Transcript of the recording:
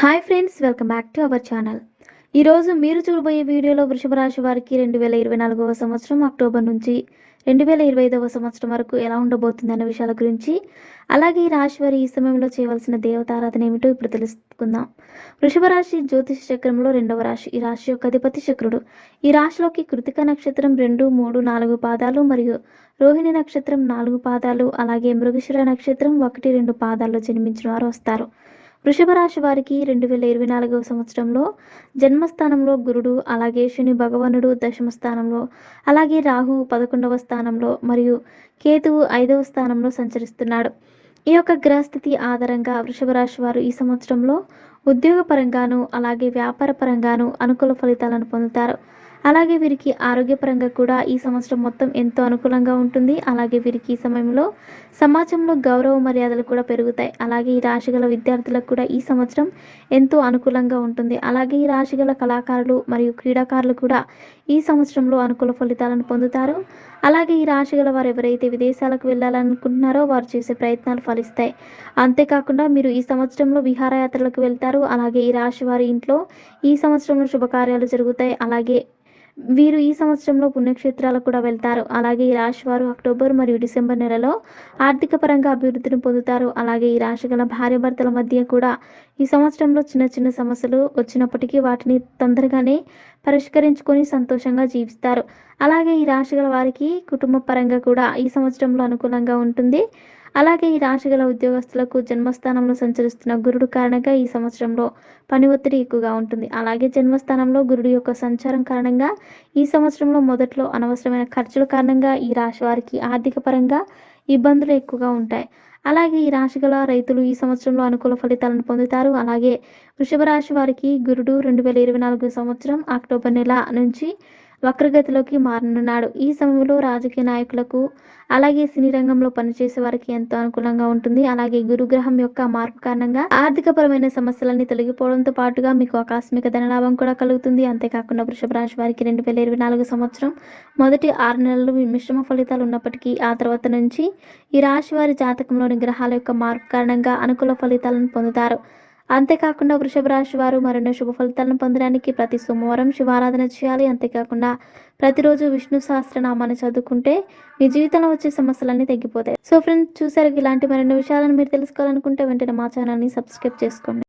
Hi friends welcome back to our channel. ఈరోజు మీరు చూడబోయే వీడియోలో వృషభ రాశి వారికి రెండు వేల ఇరవై నాలుగవ సంవత్సరం అక్టోబర్ నుంచి రెండు వేల ఇరవై ఐదవ సంవత్సరం వరకు ఎలా ఉండబోతుంది అనే విషయాల గురించి అలాగే ఈ రాశి వారి ఈ సమయంలో చేయవలసిన దేవతారాధన ఏమిటో ఇప్పుడు తెలుసుకుందాం. వృషభ రాశి జ్యోతిష చక్రంలో రెండవ రాశి ఈ రాశి యొక్క అధిపతి శుక్రుడు. ఈ రాశిలోకి కృతిక నక్షత్రం రెండు మూడు నాలుగు పాదాలు మరియు రోహిణి నక్షత్రం నాలుగు పాదాలు అలాగే మృగశిర నక్షత్రం ఒకటి రెండు పాదాల్లో జన్మించిన వారు వస్తారు. వృషభ రాశి వారికి రెండు వేల ఇరవై నాలుగవ సంవత్సరంలో జన్మస్థానంలో గురుడు అలాగే శని భగవానుడు దశమ స్థానంలో అలాగే రాహు పదకొండవ స్థానంలో మరియు కేతువు ఐదవ స్థానంలో సంచరిస్తున్నాడు. ఈ యొక్క గ్రహస్థితి ఆధారంగా వృషభ రాశి వారు ఈ సంవత్సరంలో ఉద్యోగపరంగాను అలాగే వ్యాపార పరంగాను అనుకూల ఫలితాలను పొందుతారు. అలాగే వీరికి ఆరోగ్యపరంగా కూడా ఈ సంవత్సరం మొత్తం ఎంతో అనుకూలంగా ఉంటుంది. అలాగే వీరికి ఈ సమయంలో సమాజంలో గౌరవ మర్యాదలు కూడా పెరుగుతాయి. అలాగే ఈ రాశిగల విద్యార్థులకు కూడా ఈ సంవత్సరం ఎంతో అనుకూలంగా ఉంటుంది. అలాగే ఈ రాశిగల కళాకారులు మరియు క్రీడాకారులు కూడా ఈ సంవత్సరంలో అనుకూల ఫలితాలను పొందుతారు. అలాగే ఈ రాశిగల వారు ఎవరైతే విదేశాలకు వెళ్ళాలనుకుంటున్నారో వారు చేసే ప్రయత్నాలు ఫలిస్తాయి. అంతేకాకుండా మీరు ఈ సంవత్సరంలో విహారయాత్రలకు వెళ్తారు. అలాగే ఈ రాశి వారి ఇంట్లో ఈ సంవత్సరంలో శుభకార్యాలు జరుగుతాయి. అలాగే వీరు ఈ సంవత్సరంలో పుణ్యక్షేత్రాలకు కూడా వెళ్తారు. అలాగే ఈ రాశి వారు అక్టోబర్ మరియు డిసెంబర్ నెలలో ఆర్థిక పరంగా అభివృద్ధిని పొందుతారు. అలాగే ఈ రాశి గల భార్యాభర్తల మధ్య కూడా ఈ సంవత్సరంలో చిన్న చిన్న సమస్యలు వచ్చినప్పటికీ వాటిని తొందరగానే పరిష్కరించుకొని సంతోషంగా జీవిస్తారు. అలాగే ఈ రాశి గల వారికి కుటుంబ పరంగా కూడా ఈ సంవత్సరంలో అనుకూలంగా ఉంటుంది. అలాగే ఈ రాశి గల ఉద్యోగస్తులకు జన్మస్థానంలో సంచరిస్తున్న గురుడు కారణంగా ఈ సంవత్సరంలో పని ఒత్తిడి ఎక్కువగా ఉంటుంది. అలాగే జన్మస్థానంలో గురుడు యొక్క సంచారం కారణంగా ఈ సంవత్సరంలో మొదట్లో అనవసరమైన ఖర్చుల కారణంగా ఈ రాశి వారికి ఆర్థిక పరంగా ఇబ్బందులు ఎక్కువగా ఉంటాయి. అలాగే ఈ రాశి గల రైతులు ఈ సంవత్సరంలో అనుకూల ఫలితాలను పొందుతారు. అలాగే వృషభ రాశి వారికి గురుడు రెండు వేల ఇరవై నాలుగు సంవత్సరం అక్టోబర్ నెల నుంచి వక్రగతిలోకి మారనున్నాడు. ఈ సమయంలో రాజకీయ నాయకులకు అలాగే సినీ రంగంలో పనిచేసే వారికి ఎంతో అనుకూలంగా ఉంటుంది. అలాగే గురుగ్రహం యొక్క మార్పు కారణంగా ఆర్థిక పరమైన సమస్యలన్నీ తొలగిపోవడంతో పాటుగా మీకు ఆకస్మిక ధనలాభం కూడా కలుగుతుంది. అంతేకాకుండా వృషభ రాశి వారికి రెండు వేల ఇరవై నాలుగు సంవత్సరం మొదటి ఆరు నెలలు మిశ్రమ ఫలితాలు ఉన్నప్పటికీ ఆ తర్వాత నుంచి ఈ రాశి వారి జాతకంలోని గ్రహాల యొక్క మార్పు కారణంగా అనుకూల ఫలితాలను పొందుతారు. అంతేకాకుండా వృషభ రాశి వారు మరెన్నో శుభ ఫలితాలను పొందడానికి ప్రతి సోమవారం శివారాధన చేయాలి. అంతేకాకుండా ప్రతిరోజు విష్ణు సహస్రనామాన్ని చదువుకుంటే మీ జీవితంలో వచ్చే సమస్యలన్నీ తగ్గిపోతాయి. సో ఫ్రెండ్స్ చూసారు ఇలాంటి మరెన్నో విషయాలను మీరు తెలుసుకోవాలనుకుంటే వెంటనే మా ఛానల్ని సబ్స్క్రైబ్ చేసుకోండి.